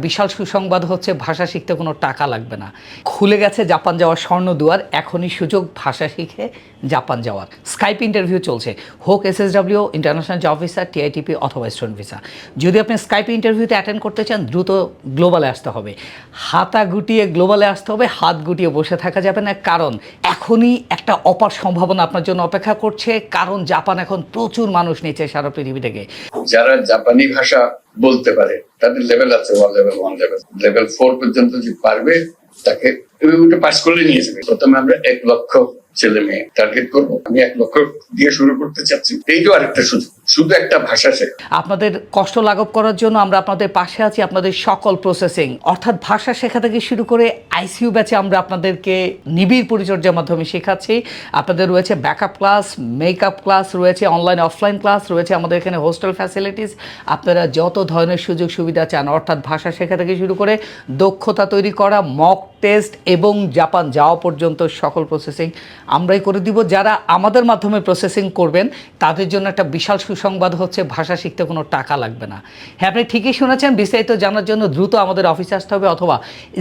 বিশাল সুসংবাদ হচ্ছে, ভাষা শিখতে কোনো টাকা লাগবে না। খুলে গেছে জাপান যাওয়ার স্বর্ণ দুয়ার, এখনই সুযোগ ভাষা শিখে জাপান যাওয়ার। স্কাইপ ইন্টারভিউ চলছে। হোক S S W international job visa TITP অথবা স্টুডেন্ট ভিসা যদি আপনি স্কাইপ ইন্টারভিউতে অ্যাটেন্ড করতে চান, দ্রুত গ্লোবালে আসতে হবে। হাতা গুটিয়ে গ্লোবালে আসতে হবে, হাত গুটিয়ে বসে থাকা যাবে না। কারণ, এখনই একটা অপার সম্ভাবনা আপনার জন্য অপেক্ষা করছে। কারণ, জাপান এখন প্রচুর মানুষ নিচ্ছে সারা পৃথিবী থেকে। যারা জাপানি ভাষা বলতে পারে। তাদের লেভেল আছে one level one level level four পর্যন্ত যে পারবে, তাকে ওটা পাস করে নিয়ে যাবে। প্রথমে আমরা এক লক্ষ ছেলে মেয়ে টার্গেট করব। আমি এক লক্ষ দিয়ে শুরু করতে চাচ্ছি। এইটাও আরেকটা সুযোগ। শুধু একটা ভাষা শেখা আপনাদের কষ্ট লাঘব করার জন্য আমরা আপনাদের পাশে আছি আপনাদের সকল প্রসেসিং অর্থাৎ ভাষা শেখা থেকে শুরু করে আইসিইউ ব্যাচে আমরা আপনাদেরকে নিবিড় পরিচর্যার মাধ্যমে শেখাচ্ছি। আপনাদের রয়েছে ব্যাকআপ ক্লাস মেকআপ ক্লাস রয়েছে অনলাইন অফলাইন ক্লাস রয়েছে আমাদের এখানে হোস্টেল ফ্যাসিলিটিস আপনারা যত ধরনের সুযোগ সুবিধা চান, অর্থাৎ ভাষা শেখা থেকে শুরু করে দক্ষতা তৈরি করা মক টেস্ট এবং জাপান যাওয়া পর্যন্ত সকল প্রসেসিং আমরাই করে দিব। যারা আমাদের মাধ্যমে প্রসেসিং করবেন, তাদের জন্য একটা বিশাল সুসংবাদ হচ্ছে, ভাষা শিখতে কোনো টাকা লাগবে না। হ্যাঁ আপনি ঠিকই শুনেছেন, বিস্তারিত জানার জন্য দ্রুত আমাদের অফিসে আসতে হবে অথবা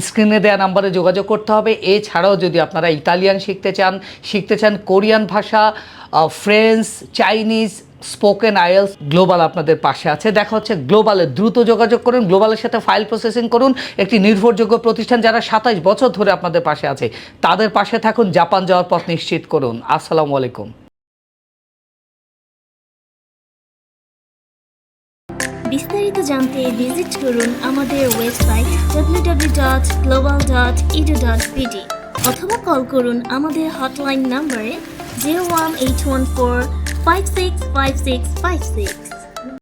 স্ক্রিনে দেওয়া নাম্বারে যোগাযোগ করতে হবে। এছাড়াও যদি আপনারা ইতালিয়ান শিখতে চান শিখতে চান কোরিয়ান ভাষা French, Chinese, spoken IELTS, global আপনাদের পাশে আছে। দেখা হচ্ছে গ্লোবালে। দ্রুত যোগাযোগ করুন, গ্লোবালের সাথে ফাইল প্রসেসিং করুন। একটি নির্ভরযোগ্য প্রতিষ্ঠান যারা সাতাশ বছর ধরে আপনাদের পাশে আছে, তাদের পাশে থাকুন। জাপান যাওয়ার পথ নিশ্চিত করুন। আসসালামু আলাইকুম। বিস্তারিত জানতে ভিজিট করুন আমাদের ওয়েবসাইট ডাব্লিউ অথবা কল করুন আমাদের হটলাইন নাম্বারে zero one eight one four five six five six five six